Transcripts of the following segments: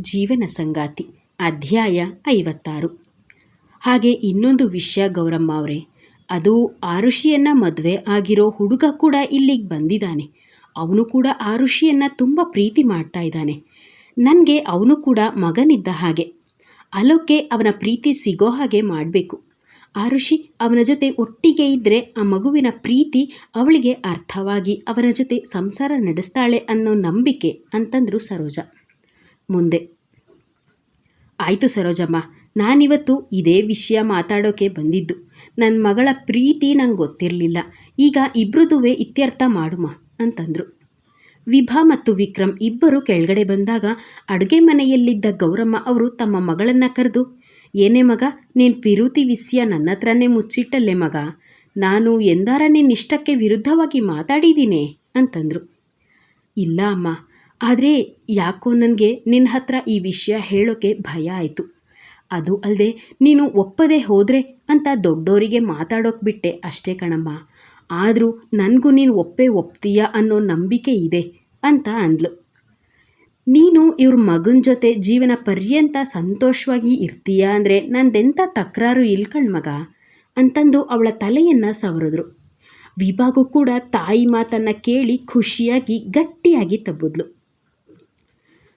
ಜೀವನ ಸಂಗಾತಿ, ಅಧ್ಯಾಯ ಐವತ್ತಾರು. ಹಾಗೆ ಇನ್ನೊಂದು ವಿಷಯ ಗೌರಮ್ಮ ಅವರೇ, ಅದು ಆರುಷಿಯನ್ನ ಮದುವೆ ಆಗಿರೋ ಹುಡುಗ ಕೂಡ ಇಲ್ಲಿಗೆ ಬಂದಿದ್ದಾನೆ. ಅವನು ಕೂಡ ಆರುಷಿಯನ್ನು ತುಂಬ ಪ್ರೀತಿ ಮಾಡ್ತಾ ಇದ್ದಾನೆ. ನನಗೆ ಅವನು ಕೂಡ ಮಗನಿದ್ದ ಹಾಗೆ. ಅಲೋಕ್ಕೆ ಅವನ ಪ್ರೀತಿ ಸಿಗೋ ಹಾಗೆ ಮಾಡಬೇಕು. ಆರುಷಿ ಅವನ ಜೊತೆ ಒಟ್ಟಿಗೆ ಇದ್ದರೆ ಆ ಮಗುವಿನ ಪ್ರೀತಿ ಅವಳಿಗೆ ಅರ್ಥವಾಗಿ ಅವನ ಜೊತೆ ಸಂಸಾರ ನಡೆಸ್ತಾಳೆ ಅನ್ನೋ ನಂಬಿಕೆ ಅಂತಂದ್ರು ಸರೋಜ. ಮುಂದೆ. ಆಯಿತು ಸರೋಜಮ್ಮ, ನಾನಿವತ್ತು ಇದೇ ವಿಷಯ ಮಾತಾಡೋಕೆ ಬಂದಿದ್ದು. ನನ್ನ ಮಗಳ ಪ್ರೀತಿ ನಂಗೆ ಗೊತ್ತಿರಲಿಲ್ಲ. ಈಗ ಇಬ್ರದುವೆ ಇತ್ಯರ್ಥ ಮಾಡುಮ? ಅಂತಂದರು. ವಿಭಾ ಮತ್ತು ವಿಕ್ರಮ್ ಇಬ್ಬರು ಕೆಳಗಡೆ ಬಂದಾಗ ಅಡುಗೆ ಮನೆಯಲ್ಲಿದ್ದ ಗೌರಮ್ಮ ಅವರು ತಮ್ಮ ಮಗಳನ್ನು ಕರೆದು, ಏನೇ ಮಗ, ನೀನು ಪಿರುತಿ ವಿಷಯ ನನ್ನ ಹತ್ರನೇ ಮುಚ್ಚಿಟ್ಟಲ್ಲೇ ಮಗ. ನಾನು ಎಂದಾರ ನಿನ್ನ ಇಷ್ಟಕ್ಕೆ ವಿರುದ್ಧವಾಗಿ ಮಾತಾಡಿದ್ದೀನಿ ಅಂತಂದರು. ಇಲ್ಲ ಅಮ್ಮ ಆದರೆ ಯಾಕೋ ನನಗೆ ನಿನ್ನ ಹತ್ರ ಈ ವಿಷಯ ಹೇಳೋಕ್ಕೆ ಭಯ ಆಯಿತು. ಅದು ಅಲ್ಲದೆ ನೀನು ಒಪ್ಪದೆ ಹೋದರೆ ಅಂತ ದೊಡ್ಡೋರಿಗೆ ಮಾತಾಡೋಕೆ ಬಿಟ್ಟೆ ಅಷ್ಟೇ ಕಣಮ್ಮ. ಆದರೂ ನನಗೂ ನೀನು ಒಪ್ಪೇ ಒಪ್ತೀಯ ಅನ್ನೋ ನಂಬಿಕೆ ಇದೆ ಅಂತ ಅಂದ್ಲು. ನೀನು ಇವ್ರ ಮಗನ ಜೊತೆ ಜೀವನ ಪರ್ಯಂತ ಸಂತೋಷವಾಗಿ ಇರ್ತೀಯ ಅಂದರೆ ನಂದೆಂಥ ತಕರಾರು ಇಲ್ಲ ಕಣ್ಮಗ ಅಂತಂದು ಅವಳ ತಲೆಯನ್ನು ಸವರಿದ್ರು. ವಿಭಾಗು ಕೂಡ ತಾಯಿ ಮಾತನ್ನು ಕೇಳಿ ಖುಷಿಯಾಗಿ ಗಟ್ಟಿಯಾಗಿ ತಬ್ಬಿದ್ಲು.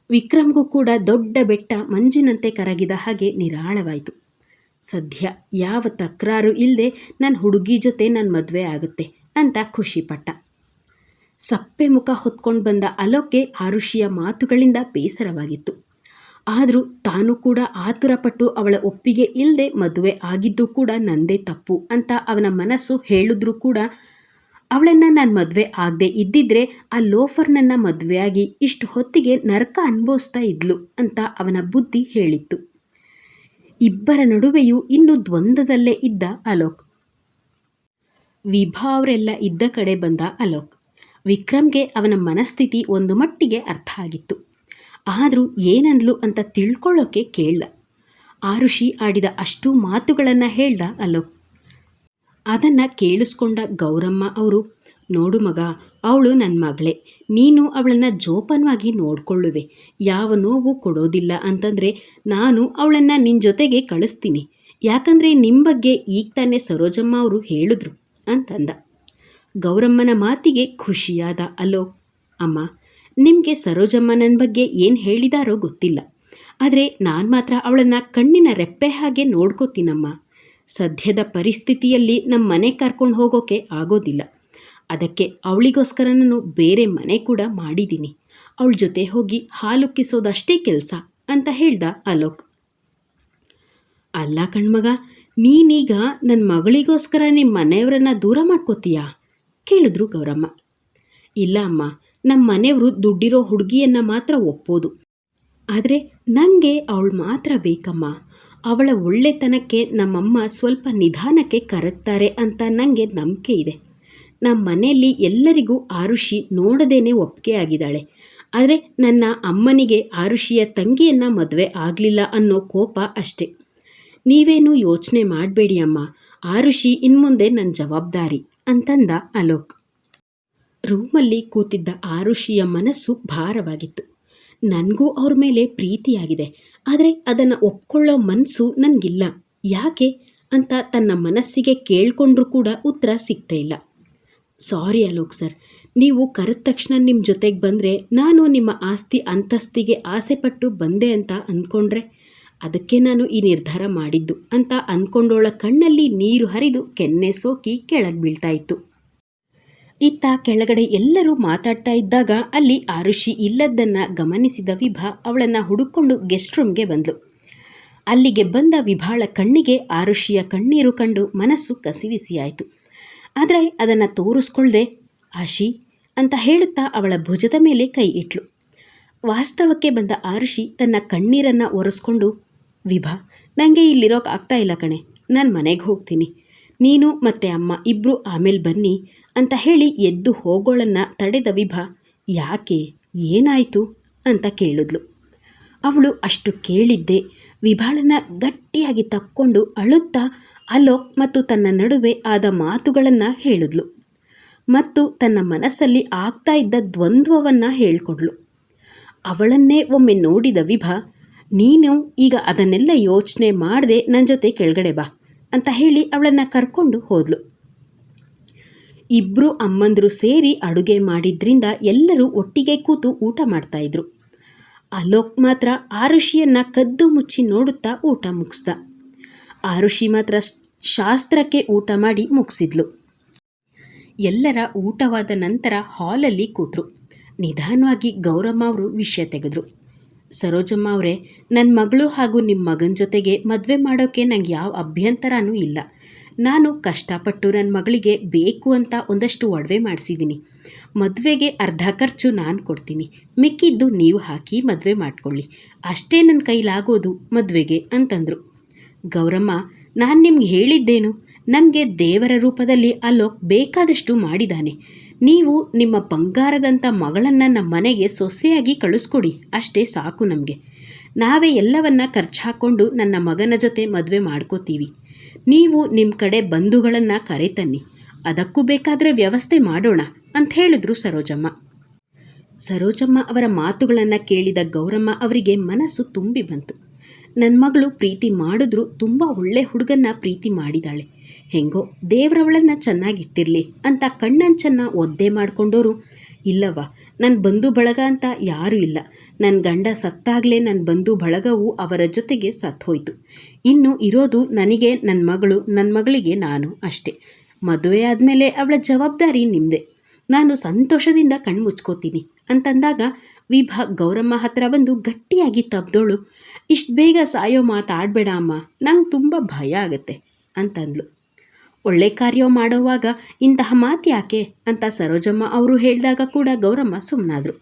ವಿಕ್ರಮ್ಗೂ ಕೂಡ ದೊಡ್ಡ ಬೆಟ್ಟ ಮಂಜಿನಂತೆ ಕರಗಿದ ಹಾಗೆ ನಿರಾಳವಾಯಿತು. ಸದ್ಯ ಯಾವ ತಕರಾರು ಇಲ್ಲದೆ ನನ್ನ ಹುಡುಗಿ ಜೊತೆ ನನ್ನ ಮದುವೆ ಆಗುತ್ತೆ ಅಂತ ಖುಷಿಪಟ್ಟ. ಸಪ್ಪೆ ಮುಖ ಹೊತ್ಕೊಂಡು ಬಂದ ಅಲೋಕೆ ಆರುಷಿಯ ಮಾತುಗಳಿಂದ ಬೇಸರವಾಗಿತ್ತು. ಆದರೂ ತಾನು ಕೂಡ ಆತುರಪಟ್ಟು ಅವಳ ಒಪ್ಪಿಗೆ ಇಲ್ಲದೆ ಮದುವೆ ಆಗಿದ್ದು ಕೂಡ ನಂದೇ ತಪ್ಪು ಅಂತ ಅವನ ಮನಸ್ಸು ಹೇಳಿದ್ರೂ ಕೂಡ ಅವಳನ್ನು ನಾನು ಮದುವೆ ಆಗದೆ ಇದ್ದಿದ್ರೆ ಆ ಲೋಫರ್ನನ್ನು ಮದುವೆಯಾಗಿ ಇಷ್ಟು ಹೊತ್ತಿಗೆ ನರಕ ಅನುಭವಿಸ್ತಾ ಇದ್ಲು ಅಂತ ಅವನ ಬುದ್ಧಿ ಹೇಳಿತ್ತು. ಇಬ್ಬರ ನಡುವೆಯೂ ಇನ್ನೂ ದ್ವಂದ್ವದಲ್ಲೇ ಇದ್ದ ಅಲೋಕ್. ವಿಭಾ ಅವರೆಲ್ಲ ಇದ್ದ ಕಡೆ ಬಂದ ಅಲೋಕ್. ವಿಕ್ರಮ್ಗೆ ಅವನ ಮನಸ್ಥಿತಿ ಒಂದು ಮಟ್ಟಿಗೆ ಅರ್ಥ ಆಗಿತ್ತು. ಆದರೂ ಏನಂದ್ಲು ಅಂತ ತಿಳ್ಕೊಳ್ಳೋಕೆ ಕೇಳ್ದ. ಆರುಷಿ ಆಡಿದ ಅಷ್ಟು ಮಾತುಗಳನ್ನು ಹೇಳ್ದ ಅಲೋಕ್. ಅದನ್ನು ಕೇಳಿಸ್ಕೊಂಡ ಗೌರಮ್ಮ ಅವರು, ನೋಡು ಮಗ, ಅವಳು ನನ್ನ ಮಗಳೇ. ನೀನು ಅವಳನ್ನು ಜೋಪಾನವಾಗಿ ನೋಡಿಕೊಳ್ಳುವೆ. ಯಾವ ನೋವು ಕೊಡೋದಿಲ್ಲ ಅಂತಂದರೆ ನಾನು ಅವಳನ್ನು ನಿನ್ನ ಜೊತೆಗೆ ಕಳಿಸ್ತೀನಿ. ಯಾಕಂದರೆ ನಿಮ್ಮ ಬಗ್ಗೆ ಈಗ ತಾನೇ ಸರೋಜಮ್ಮ ಅವರು ಹೇಳಿದ್ರು ಅಂತಂದ. ಗೌರಮ್ಮನ ಮಾತಿಗೆ ಖುಷಿಯಾದ ಅಲೋ, ಅಮ್ಮ, ನಿಮಗೆ ಸರೋಜಮ್ಮ ನನ್ನ ಬಗ್ಗೆ ಏನು ಹೇಳಿದಾರೋ ಗೊತ್ತಿಲ್ಲ. ಆದರೆ ನಾನು ಮಾತ್ರ ಅವಳನ್ನು ಕಣ್ಣಿನ ರೆಪ್ಪೆ ಹಾಗೆ ನೋಡ್ಕೋತೀನಮ್ಮ. ಸದ್ಯದ ಪರಿಸ್ಥಿತಿಯಲ್ಲಿ ನಮ್ಮ ಮನೆ ಕರ್ಕೊಂಡು ಹೋಗೋಕೆ ಆಗೋದಿಲ್ಲ. ಅದಕ್ಕೆ ಅವಳಿಗೋಸ್ಕರ ನಾನು ಬೇರೆ ಮನೆ ಕೂಡ ಮಾಡಿದ್ದೀನಿ ಅವಳ ಜೊತೆ ಹೋಗಿ ಹಾಲುಕ್ಕಿಸೋದಷ್ಟೇ ಕೆಲಸ ಅಂತ ಹೇಳ್ದ ಅಲೋಕ್. ಅಲ್ಲ ಕಣ್ಮಗ, ನೀನೀಗ ನನ್ನ ಮಗಳಿಗೋಸ್ಕರ ನಿಮ್ಮ ಮನೆಯವರನ್ನ ದೂರ ಮಾಡ್ಕೋತೀಯಾ? ಕೇಳಿದ್ರು ಗೌರಮ್ಮ. ಇಲ್ಲ ಅಮ್ಮ ನಮ್ಮ ಮನೆಯವರು ದುಡ್ಡಿರೋ ಹುಡುಗಿಯನ್ನು ಮಾತ್ರ ಒಪ್ಪೋದು ಆದರೆ ನನಗೆ ಅವಳು ಮಾತ್ರ ಬೇಕಮ್ಮ. ಅವಳ ಒಳ್ಳೆತನಕ್ಕೆ ನಮ್ಮಮ್ಮ ಸ್ವಲ್ಪ ನಿಧಾನಕ್ಕೆ ಕರಗ್ತಾರೆ ಅಂತ ನನಗೆ ನಂಬಿಕೆ ಇದೆ. ನಮ್ಮ ಮನೆಯಲ್ಲಿ ಎಲ್ಲರಿಗೂ ಆರುಷಿ ನೋಡದೇನೆ ಒಪ್ಪಿಗೆ ಆಗಿದ್ದಾಳೆ ಆದರೆ ನನ್ನ ಅಮ್ಮನಿಗೆ ಆರುಷಿಯ ತಂಗಿಯನ್ನು ಮದುವೆ ಆಗಲಿಲ್ಲ ಅನ್ನೋ ಕೋಪ ಅಷ್ಟೆ. ನೀವೇನು ಯೋಚನೆ ಮಾಡಬೇಡಿ ಅಮ್ಮ. ಆರುಷಿ ಇನ್ಮುಂದೆ ನನ್ನ ಜವಾಬ್ದಾರಿ ಅಂತಂದ ಅಲೋಕ್. ರೂಮಲ್ಲಿ ಕೂತಿದ್ದ ಆರುಷಿಯ ಮನಸ್ಸು ಭಾರವಾಗಿತ್ತು. ನನಗೂ ಅವ್ರ ಮೇಲೆ ಪ್ರೀತಿಯಾಗಿದೆ. ಆದರೆ ಅದನ್ನು ಒಪ್ಕೊಳ್ಳೋ ಮನಸ್ಸು ನನಗಿಲ್ಲ. ಯಾಕೆ ಅಂತ ತನ್ನ ಮನಸ್ಸಿಗೆ ಕೇಳಿಕೊಂಡ್ರೂ ಕೂಡ ಉತ್ತರ ಸಿಗ್ತಾ ಇಲ್ಲ. ಸಾರಿ ಅಲೋಕ್ ಸರ್, ನೀವು ಕರೆದ ತಕ್ಷಣ ನಿಮ್ಮ ಜೊತೆಗೆ ಬಂದರೆ ನಾನು ನಿಮ್ಮ ಆಸ್ತಿ ಅಂತಸ್ತಿಗೆ ಆಸೆಪಟ್ಟು ಬಂದೆ ಅಂತ ಅಂದ್ಕೊಂಡ್ರೆ ಅದಕ್ಕೆ ನಾನು ಈ ನಿರ್ಧಾರ ಮಾಡಿದ್ದು ಅಂತ ಅಂದ್ಕೊಂಡೋಳ ಕಣ್ಣಲ್ಲಿ ನೀರು ಹರಿದು ಕೆನ್ನೆ ಸೋಕಿ ಕೆಳಗೆ ಬೀಳ್ತಾ ಇತ್ತು. ಇತ್ತ ಕೆಳಗಡೆ ಎಲ್ಲರೂ ಮಾತಾಡ್ತಾ ಇದ್ದಾಗ ಅಲ್ಲಿ ಆರುಷಿ ಇಲ್ಲದ್ದನ್ನು ಗಮನಿಸಿದ ವಿಭಾ ಅವಳನ್ನು ಹುಡುಕೊಂಡು ಗೆಸ್ಟ್ ರೂಮ್ಗೆ ಬಂದಳು ಅಲ್ಲಿಗೆ ಬಂದ ವಿಭಾಳ ಕಣ್ಣಿಗೆ ಆರುಷಿಯ ಕಣ್ಣೀರು ಕಂಡು ಮನಸ್ಸು ಕಸಿವಿಸಿಯಾಯಿತು. ಆದರೆ ಅದನ್ನು ತೋರಿಸ್ಕೊಳ್ದೆ, ಆಶಿ, ಅಂತ ಹೇಳುತ್ತಾ ಅವಳ ಭುಜದ ಮೇಲೆ ಕೈ ಇಟ್ಲು. ವಾಸ್ತವಕ್ಕೆ ಬಂದ ಆರುಷಿ ತನ್ನ ಕಣ್ಣೀರನ್ನು ಒರೆಸ್ಕೊಂಡು, ವಿಭಾ ನನಗೆ ಇಲ್ಲಿರೋಕೆ ಆಗ್ತಾ ಇಲ್ಲ ಕಣೆ, ನಾನು ಮನೆಗೆ ಹೋಗ್ತೀನಿ. ನೀನು ಮತ್ತೆ ಅಮ್ಮ ಇಬ್ರು ಆಮೇಲೆ ಬನ್ನಿ ಅಂತ ಹೇಳಿ ಎದ್ದು ಹೋಗೋಳನ್ನ ತಡೆದ ವಿಭಾ, ಯಾಕೆ? ಏನಾಯಿತು? ಅಂತ ಕೇಳಿದ್ಲು. ಅವಳು ಅಷ್ಟು ಕೇಳಿದ್ದೆ ವಿಭಾಳನ ಗಟ್ಟಿಯಾಗಿ ತಕ್ಕೊಂಡು ಅಳುತ್ತಾ ಅಲೋಕ್ ಮತ್ತು ತನ್ನ ನಡುವೆ ಆದ ಮಾತುಗಳನ್ನು ಹೇಳಿದ್ಲು. ಮತ್ತು ತನ್ನ ಮನಸ್ಸಲ್ಲಿ ಆಗ್ತಾ ಇದ್ದ ದ್ವಂದ್ವವನ್ನು ಹೇಳ್ಕೊಡ್ಲು. ಅವಳನ್ನೇ ಒಮ್ಮೆ ನೋಡಿದ ವಿಭಾ, ನೀನು ಈಗ ಅದನ್ನೆಲ್ಲ ಯೋಚನೆ ಮಾಡದೆ ನನ್ನ ಜೊತೆ ಕೆಳಗಡೆ ಬಾ. ಅಂತ ಹೇಳಿ ಅವಳನ್ನು ಕರ್ಕೊಂಡು ಹೋದ್ಲು. ಇಬ್ಬರು ಅಮ್ಮಂದರು ಸೇರಿ ಅಡುಗೆ ಮಾಡಿದ್ರಿಂದ ಎಲ್ಲರೂ ಒಟ್ಟಿಗೆ ಕೂತು ಊಟ ಮಾಡ್ತಾಯಿದ್ರು ಅಲೋಕ್ ಮಾತ್ರ ಆರುಷಿಯನ್ನು ಕದ್ದು ಮುಚ್ಚಿ ನೋಡುತ್ತಾ ಊಟ ಮುಗಿಸ್ದ. ಆರುಷಿ ಮಾತ್ರ ಶಾಸ್ತ್ರಕ್ಕೆ ಊಟ ಮಾಡಿ ಮುಗಿಸಿದ್ಲು. ಎಲ್ಲರ ಊಟವಾದ ನಂತರ ಹಾಲಲ್ಲಿ ಕೂತರು. ನಿಧಾನವಾಗಿ ಗೌರಮ್ಮ ಅವರು ವಿಷಯ ತೆಗೆದ್ರು. ಸರೋಜಮ್ಮ ಅವರೇ ನನ್ನ ಮಗಳು ಹಾಗೂ ನಿಮ್ಮ ಮಗನ ಜೊತೆಗೆ ಮದುವೆ ಮಾಡೋಕ್ಕೆ ನಂಗೆ ಯಾವ ಅಭ್ಯಂತರನೂ ಇಲ್ಲ. ನಾನು ಕಷ್ಟಪಟ್ಟು ನನ್ನ ಮಗಳಿಗೆ ಬೇಕು ಅಂತ ಒಂದಷ್ಟು ಒಡವೆ ಮಾಡಿಸಿದ್ದೀನಿ ಮದುವೆಗೆ ಅರ್ಧ ಖರ್ಚು ನಾನು ಕೊಡ್ತೀನಿ. ಮಿಕ್ಕಿದ್ದು ನೀವು ಹಾಕಿ ಮದುವೆ ಮಾಡ್ಕೊಳ್ಳಿ. ಅಷ್ಟೇ ನನ್ನ ಕೈಲಾಗೋದು ಮದುವೆಗೆ ಅಂತಂದರು. ಗೌರಮ್ಮ, ನಾನು ನಿಮ್ಗೆ ಹೇಳಿದ್ದೇನು? ನಮಗೆ ದೇವರ ರೂಪದಲ್ಲಿ ಅಲ್ಲೋಕ್ ಬೇಕಾದಷ್ಟು ಮಾಡಿದ್ದಾನೆ ನೀವು ನಿಮ್ಮ ಬಂಗಾರದಂಥ ಮಗಳನ್ನು ನಮ್ಮ ಮನೆಗೆ ಸೊಸೆಯಾಗಿ ಕಳಿಸ್ಕೊಡಿ. ಅಷ್ಟೇ ಸಾಕು ನಮಗೆ. ನಾವೇ ಎಲ್ಲವನ್ನ ಖರ್ಚು ಹಾಕ್ಕೊಂಡು ನನ್ನ ಮಗನ ಜೊತೆ ಮದುವೆ ಮಾಡ್ಕೋತೀವಿ. ನೀವು ನಿಮ್ಮ ಕಡೆ ಬಂಧುಗಳನ್ನು ಕರೆತನ್ನಿ. ಅದಕ್ಕೂ ಬೇಕಾದರೆ ವ್ಯವಸ್ಥೆ ಮಾಡೋಣ, ಅಂತ ಹೇಳಿದ್ರು ಸರೋಜಮ್ಮ. ಸರೋಜಮ್ಮ ಅವರ ಮಾತುಗಳನ್ನು ಕೇಳಿದ ಗೌರಮ್ಮ ಅವರಿಗೆ ಮನಸ್ಸು ತುಂಬಿ ಬಂತು. ನನ್ನ ಮಗಳು ಪ್ರೀತಿ ಮಾಡಿದ್ರು ತುಂಬ ಒಳ್ಳೆ ಹುಡುಗನ್ನ ಪ್ರೀತಿ ಮಾಡಿದಾಳೆ. ಹೆಂಗೋ, ದೇವ್ರವಳನ್ನ ಚೆನ್ನಾಗಿಟ್ಟಿರಲಿ ಅಂತ ಕಣ್ಣಂಚನ್ನ ಒದ್ದೆ ಮಾಡ್ಕೊಂಡೋರು. ಇಲ್ಲವ ನನ್ನ ಬಂಧು ಬಳಗ ಅಂತ ಯಾರೂ ಇಲ್ಲ. ನನ್ನ ಗಂಡ ಸತ್ತಾಗಲೇ ನನ್ನ ಬಂಧು ಬಳಗವು ಅವರ ಜೊತೆಗೆ ಸತ್ತೋಯ್ತು ಇನ್ನು ಇರೋದು ನನಗೆ ನನ್ನ ಮಗಳು ನನ್ನ ಮಗಳಿಗೆ ನಾನು ಅಷ್ಟೇ. ಮದುವೆ ಆದಮೇಲೆ ಅವಳ ಜವಾಬ್ದಾರಿ ನಿಮ್ಮದೇ ನಾನು ಸಂತೋಷದಿಂದ ಕಣ್ಣು ಮುಚ್ಕೋತೀನಿ ಅಂತಂದಾಗ ವಿಭಾ ಗೌರಮ್ಮ ಹತ್ರ ಬಂದು ಗಟ್ಟಿಯಾಗಿ ತಬ್ದೋಳು. ಇಷ್ಟು ಬೇಗ ಸಾಯೋ ಮಾತಾಡಬೇಡ ಅಮ್ಮ, ನಂಗೆ ತುಂಬ ಭಯ ಆಗತ್ತೆ ಅಂತಂದ್ಲು. ಒಳ್ಳೆ ಕಾರ್ಯ ಮಾಡುವಾಗ ಇಂತಹ ಮಾತು ಯಾಕೆ ಅಂತ ಸರೋಜಮ್ಮ ಅವರು ಹೇಳಿದಾಗ ಕೂಡ ಗೌರಮ್ಮ ಸುಮ್ಮನಾದರು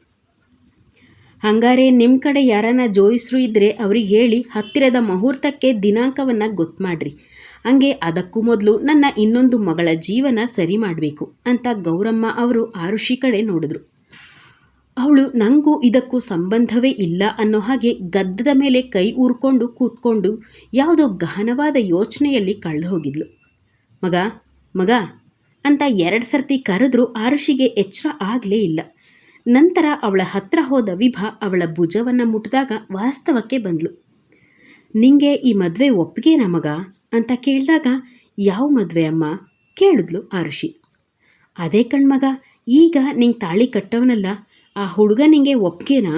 ಹಂಗಾರೆ ನಿಮ್ಮ ಕಡೆ ಯಾರನ್ನ ಜೋಯಿಸ್ರು ಇದ್ದರೆ ಅವ್ರಿಗೆ ಹೇಳಿ ಹತ್ತಿರದ ಮುಹೂರ್ತಕ್ಕೆ ದಿನಾಂಕವನ್ನು ಗೊತ್ತು ಮಾಡಿರಿ. ಹಂಗೆ ಅದಕ್ಕೂ ಮೊದಲು ನನ್ನ ಇನ್ನೊಂದು ಮಗಳ ಜೀವನ ಸರಿ ಮಾಡಬೇಕು ಅಂತ ಗೌರಮ್ಮ ಅವರು ಆರುಷಿ ಕಡೆ ನೋಡಿದ್ರು. ಅವಳು ನನಗೂ ಇದಕ್ಕೂ ಸಂಬಂಧವೇ ಇಲ್ಲ ಅನ್ನೋ ಹಾಗೆ ಗದ್ದದ ಮೇಲೆ ಕೈ ಊರ್ಕೊಂಡು ಕೂತ್ಕೊಂಡು ಯಾವುದೋ ಗಹನವಾದ ಯೋಚನೆಯಲ್ಲಿ ಕಳೆದು ಹೋಗಿದ್ಲು. ಮಗ ಮಗ, ಅಂತ ಎರಡು ಸರ್ತಿ ಕರೆದ್ರೂ ಆರುಷಿಗೆ ಎಚ್ಚರ ಆಗಲೇ ಇಲ್ಲ. ನಂತರ ಅವಳ ಹತ್ರ ಹೋದ ವಿಭಾ ಅವಳ ಭುಜವನ್ನು ಮುಟ್ಟಿದಾಗ ವಾಸ್ತವಕ್ಕೆ ಬಂದ್ಲು. ನಿಂಗೆ ಈ ಮದುವೆ ಒಪ್ಪಿಗೆನಾ ಮಗ? ಅಂತ ಕೇಳಿದಾಗ, ಯಾವ ಮದುವೆ ಅಮ್ಮ? ಕೇಳಿದ್ಲು ಆರುಷಿ ಅದೇ ಕಣ್ಮಗ ಈಗ ನಿಂಗೆ ತಾಳಿ ಕಟ್ಟವನಲ್ಲ, ಆ ಹುಡುಗ ನಿಂಗೆ ಒಪ್ಪಿಗೆನಾ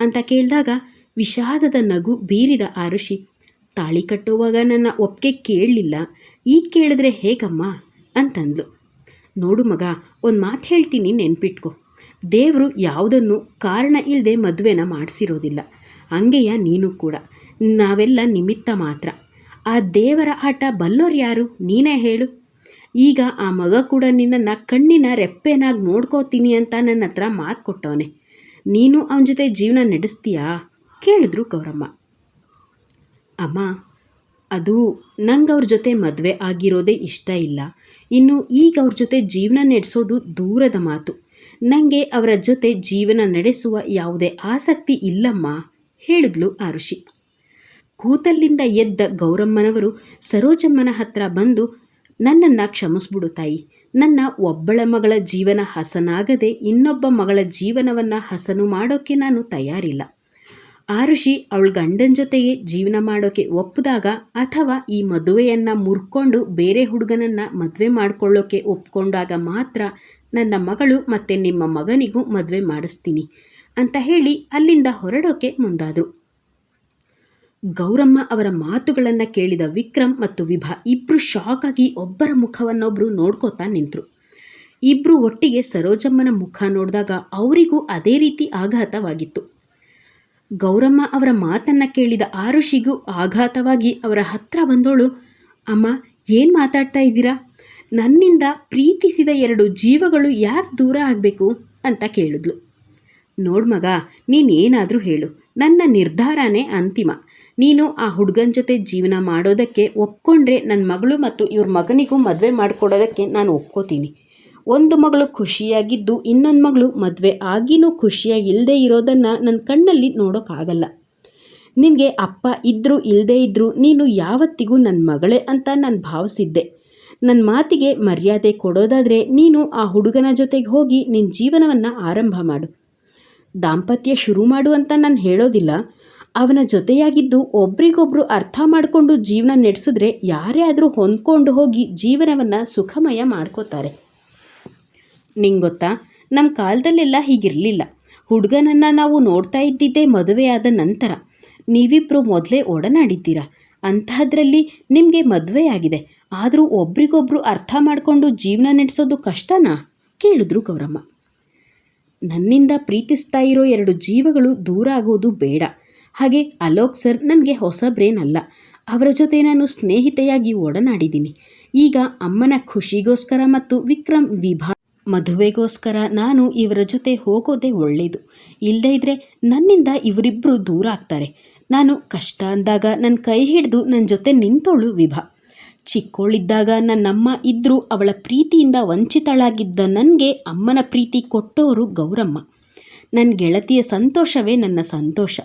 ಅಂತ ಕೇಳಿದಾಗ ವಿಷಾದದ ನಗು ಬೀರಿದ ಆರುಷಿ ತಾಳಿ ಕಟ್ಟುವಾಗ ನನ್ನ ಒಪ್ಪಿಗೆ ಕೇಳಲಿಲ್ಲ. ಈಗ ಕೇಳಿದ್ರೆ ಹೇಗಮ್ಮ? ಅಂತಂದ್ಲು. ನೋಡು ಮಗ, ಒಂದು ಮಾತು ಹೇಳ್ತೀನಿ ನೆನ್ಪಿಟ್ಕೊ. ದೇವರು ಯಾವುದನ್ನು ಕಾರಣ ಇಲ್ಲದೆ ಮದುವೆನ ಮಾಡಿಸಿರೋದಿಲ್ಲ. ಹಂಗೆಯ ನೀನು ಕೂಡ. ನಾವೆಲ್ಲ ನಿಮಿತ್ತ ಮಾತ್ರ. ಆ ದೇವರ ಆಟ ಬಲ್ಲೋರು ಯಾರು? ನೀನೇ ಹೇಳು. ಈಗ ಆ ಮಗ ಕೂಡ ನಿನ್ನನ್ನು ಕಣ್ಣಿನ ರೆಪ್ಪೆನಾಗಿ ನೋಡ್ಕೋತೀನಿ ಅಂತ ನನ್ನ ಹತ್ರ ಮಾತು ಕೊಟ್ಟವನೆ. ನೀನು ಅವನ ಜೊತೆ ಜೀವನ ನಡೆಸ್ತೀಯಾ? ಕೇಳಿದ್ರು ಗೌರಮ್ಮ. ಅಮ್ಮ, ಅದು ನಂಗೆ ಅವ್ರ ಜೊತೆ ಮದುವೆ ಆಗಿರೋದೇ ಇಷ್ಟ ಇಲ್ಲ. ಇನ್ನು ಈಗ ಅವ್ರ ಜೊತೆ ಜೀವನ ನಡೆಸೋದು ದೂರದ ಮಾತು. ನನಗೆ ಅವರ ಜೊತೆ ಜೀವನ ನಡೆಸುವ ಯಾವುದೇ ಆಸಕ್ತಿ ಇಲ್ಲಮ್ಮ, ಹೇಳಿದ್ಲು ಆರುಷಿ. ಕೂತಲ್ಲಿಂದ ಎದ್ದ ಗೌರಮ್ಮನವರು ಸರೋಜಮ್ಮನ ಹತ್ರ ಬಂದು, ನನ್ನನ್ನು ಕ್ಷಮಿಸ್ಬಿಡು ತಾಯಿ. ನನ್ನ ಒಬ್ಬಳ ಮಗಳ ಜೀವನ ಹಸನಾಗದೆ ಇನ್ನೊಬ್ಬ ಮಗಳ ಜೀವನವನ್ನು ಹಸನು ಮಾಡೋಕ್ಕೆ ನಾನು ತಯಾರಿಲ್ಲ. ಆರುಷಿ ಅವಳ ಗಂಡನ ಜೊತೆಗೆ ಜೀವನ ಮಾಡೋಕೆ ಒಪ್ಪಿದಾಗ ಅಥವಾ ಈ ಮದುವೆಯನ್ನು ಮುರ್ಕೊಂಡು ಬೇರೆ ಹುಡುಗನನ್ನು ಮದುವೆ ಮಾಡ್ಕೊಳ್ಳೋಕೆ ಒಪ್ಕೊಂಡಾಗ ಮಾತ್ರ ನನ್ನ ಮಗಳು ಮತ್ತು ನಿಮ್ಮ ಮಗನಿಗೂ ಮದುವೆ ಮಾಡಿಸ್ತೀನಿ ಅಂತ ಹೇಳಿ ಅಲ್ಲಿಂದ ಹೊರಡೋಕೆ ಮುಂದಾದರು. ಗೌರಮ್ಮ ಅವರ ಮಾತುಗಳನ್ನು ಕೇಳಿದ ವಿಕ್ರಮ್ ಮತ್ತು ವಿಭಾ ಇಬ್ಬರು ಆಗಿ ಒಬ್ಬರ ಮುಖವನ್ನೊಬ್ಬರು ನೋಡ್ಕೋತಾ ನಿಂತರು. ಇಬ್ಬರು ಒಟ್ಟಿಗೆ ಸರೋಜಮ್ಮನ ಮುಖ ನೋಡಿದಾಗ ಅವರಿಗೂ ಅದೇ ರೀತಿ ಆಘಾತವಾಗಿತ್ತು. ಗೌರಮ್ಮ ಅವರ ಮಾತನ್ನು ಕೇಳಿದ ಆರುಷಿಗೂ ಆಘಾತವಾಗಿ ಅವರ ಹತ್ರ ಬಂದೋಳು, ಅಮ್ಮ, ಏನು ಮಾತಾಡ್ತಾ ಇದ್ದೀರಾ? ನನ್ನಿಂದ ಪ್ರೀತಿಸಿದ ಎರಡು ಜೀವಗಳು ಯಾಕೆ ದೂರ ಆಗಬೇಕು? ಅಂತ ಕೇಳಿದ್ಲು. ನೋಡು ಮಗ, ನೀನೇನಾದರೂ ಹೇಳು. ನನ್ನ ನಿರ್ಧಾರನೇ ಅಂತಿಮ. ನೀನು ಆ ಹುಡುಗನ ಜೊತೆ ಜೀವನ ಮಾಡೋದಕ್ಕೆ ಒಪ್ಕೊಂಡ್ರೆ ನನ್ನ ಮಗಳು ಮತ್ತು ಇವ್ರ ಮಗನಿಗೂ ಮದುವೆ ಮಾಡಿಕೊಡೋದಕ್ಕೆ ನಾನು ಒಪ್ಕೋತೀನಿ. ಒಂದು ಮಗಳು ಖುಷಿಯಾಗಿದ್ದು ಇನ್ನೊಂದು ಮಗಳು ಮದುವೆ ಆಗಿನೂ ಖುಷಿಯಾಗಿಲ್ಲದೆ ಇರೋದನ್ನು ನನ್ನ ಕಣ್ಣಲ್ಲಿ ನೋಡೋಕ್ಕಾಗಲ್ಲ ನಿನಗೆ ಅಪ್ಪ ಇದ್ದರೂ ಇಲ್ಲದೇ ಇದ್ದರೂ ನೀನು ಯಾವತ್ತಿಗೂ ನನ್ನ ಮಗಳೇ ಅಂತ ನಾನು ಭಾವಿಸಿದ್ದೆ. ನನ್ನ ಮಾತಿಗೆ ಮರ್ಯಾದೆ ಕೊಡೋದಾದರೆ ನೀನು ಆ ಹುಡುಗನ ಜೊತೆಗೆ ಹೋಗಿ ನಿನ್ನ ಜೀವನವನ್ನು ಆರಂಭ ಮಾಡು. ದಾಂಪತ್ಯ ಶುರು ಮಾಡು ಅಂತ ನಾನು ಹೇಳೋದಿಲ್ಲ. ಅವನ ಜೊತೆಯಾಗಿದ್ದು ಒಬ್ರಿಗೊಬ್ರು ಅರ್ಥ ಮಾಡಿಕೊಂಡು ಜೀವನ ನಡೆಸಿದ್ರೆ ಯಾರೇ ಆದರೂ ಹೊಂದ್ಕೊಂಡು ಹೋಗಿ ಜೀವನವನ್ನು ಸುಖಮಯ ಮಾಡ್ಕೋತಾರೆ. ನಿಂಗೆ ಗೊತ್ತಾ? ನಮ್ಮ ಕಾಲದಲ್ಲೆಲ್ಲ ಹೀಗಿರಲಿಲ್ಲ. ಹುಡುಗನನ್ನು ನಾವು ನೋಡ್ತಾ ಇದ್ದಿದ್ದೇ ಮದುವೆಯಾದ ನಂತರ. ನೀವಿಬ್ಬರು ಮೊದಲೇ ಒಡನಾಡಿದ್ದೀರಾ? ಅಂತಹದ್ರಲ್ಲಿ ನಿಮಗೆ ಮದುವೆ ಆಗಿದೆ. ಆದರೂ ಒಬ್ರಿಗೊಬ್ರು ಅರ್ಥ ಮಾಡಿಕೊಂಡು ಜೀವನ ನಡೆಸೋದು ಕಷ್ಟನಾ? ಕೇಳಿದ್ರು ಗೌರಮ್ಮ. ನನ್ನಿಂದ ಪ್ರೀತಿಸ್ತಾ ಇರೋ ಎರಡು ಜೀವಗಳು ದೂರ ಆಗೋದು ಬೇಡ. ಹಾಗೆ ಅಲೋಕ್ ಸರ್ ನನಗೆ ಹೊಸ ಬ್ರೇನ್ ಅಲ್ಲ. ಅವರ ಜೊತೆ ನಾನು ಸ್ನೇಹಿತೆಯಾಗಿ ಒಡನಾಡಿದ್ದೀನಿ. ಈಗ ಅಮ್ಮನ ಖುಷಿಗೋಸ್ಕರ ಮತ್ತು ವಿಕ್ರಮ್ ವಿಭಾ ಮದುವೆಗೋಸ್ಕರ ನಾನು ಇವರ ಜೊತೆ ಹೋಗೋದೇ ಒಳ್ಳೆಯದು ಇಲ್ಲದೇ ಇದ್ದರೆ ನನ್ನಿಂದ ಇವರಿಬ್ಬರು ದೂರ ಆಗ್ತಾರೆ. ನಾನು ಕಷ್ಟ ಅಂದಾಗ ನನ್ನ ಕೈ ಹಿಡಿದು ನನ್ನ ಜೊತೆ ನಿಂತೋಳು ವಿಭಾ. ಚಿಕ್ಕವಳಿದ್ದಾಗ ನನ್ನಮ್ಮ ಇದ್ದರೂ ಅವಳ ಪ್ರೀತಿಯಿಂದ ವಂಚಿತಳಾಗಿದ್ದ ನನಗೆ ಅಮ್ಮನ ಪ್ರೀತಿ ಕೊಟ್ಟವರು ಗೌರಮ್ಮ. ನನ್ನ ಗೆಳತಿಯ ಸಂತೋಷವೇ ನನ್ನ ಸಂತೋಷ.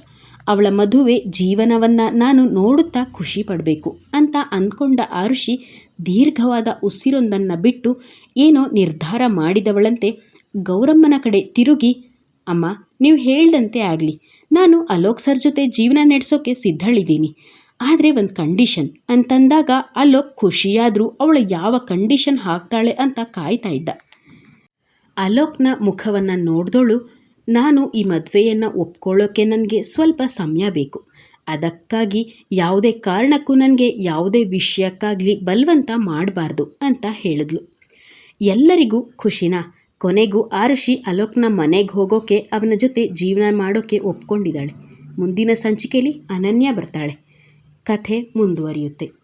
ಅವಳ ಮದುವೆ ಜೀವನವನ್ನು ನಾನು ನೋಡುತ್ತಾ ಖುಷಿ ಪಡಬೇಕು ಅಂತ ಅಂದ್ಕೊಂಡ ಆರುಷಿ ದೀರ್ಘವಾದ ಉಸಿರೊಂದನ್ನು ಬಿಟ್ಟು ಏನೋ ನಿರ್ಧಾರ ಮಾಡಿದವಳಂತೆ ಗೌರಮ್ಮನ ಕಡೆ ತಿರುಗಿ, ಅಮ್ಮ, ನೀವು ಹೇಳ್ದಂತೆ ಆಗಲಿ. ನಾನು ಅಲೋಕ್ ಸರ್ ಜೊತೆ ಜೀವನ ನಡೆಸೋಕೆ ಸಿದ್ಧಳಿದ್ದೀನಿ. ಆದರೆ ಒಂದು ಕಂಡೀಷನ್. ಅಂತಂದಾಗ ಅಲೋಕ್ ಖುಷಿಯಾದರೂ ಅವಳು ಯಾವ ಕಂಡೀಷನ್ ಹಾಕ್ತಾಳೆ ಅಂತ ಕಾಯ್ತಾ ಇದ್ದ. ಅಲೋಕ್ನ ಮುಖವನ್ನು ನೋಡಿದವಳು ನಾನು ಈ ಮದುವೆಯನ್ನು ಒಪ್ಕೊಳ್ಳೋಕ್ಕೆ ನನಗೆ ಸ್ವಲ್ಪ ಸಮಯ ಬೇಕು. ಅದಕ್ಕಾಗಿ ಯಾವುದೇ ಕಾರಣಕ್ಕೂ ನನಗೆ ಯಾವುದೇ ವಿಷಯಕ್ಕಾಗಲಿ ಬಲವಂತ ಮಾಡಬಾರ್ದು ಅಂತ ಹೇಳಿದ್ಲು. ಎಲ್ಲರಿಗೂ ಖುಷಿನಾ. ಕೊನೆಗೂ ಆರುಷಿ ಅಲೋಕ್ನ ಮನೆಗೆ ಹೋಗೋಕೆ ಅವನ ಜೊತೆ ಜೀವನ ಮಾಡೋಕ್ಕೆ ಒಪ್ಕೊಂಡಿದ್ದಾಳೆ. ಮುಂದಿನ ಸಂಚಿಕೆಯಲ್ಲಿ ಅನನ್ಯ ಬರ್ತಾಳೆ. ಕಥೆ ಮುಂದುವರಿಯುತ್ತೆ.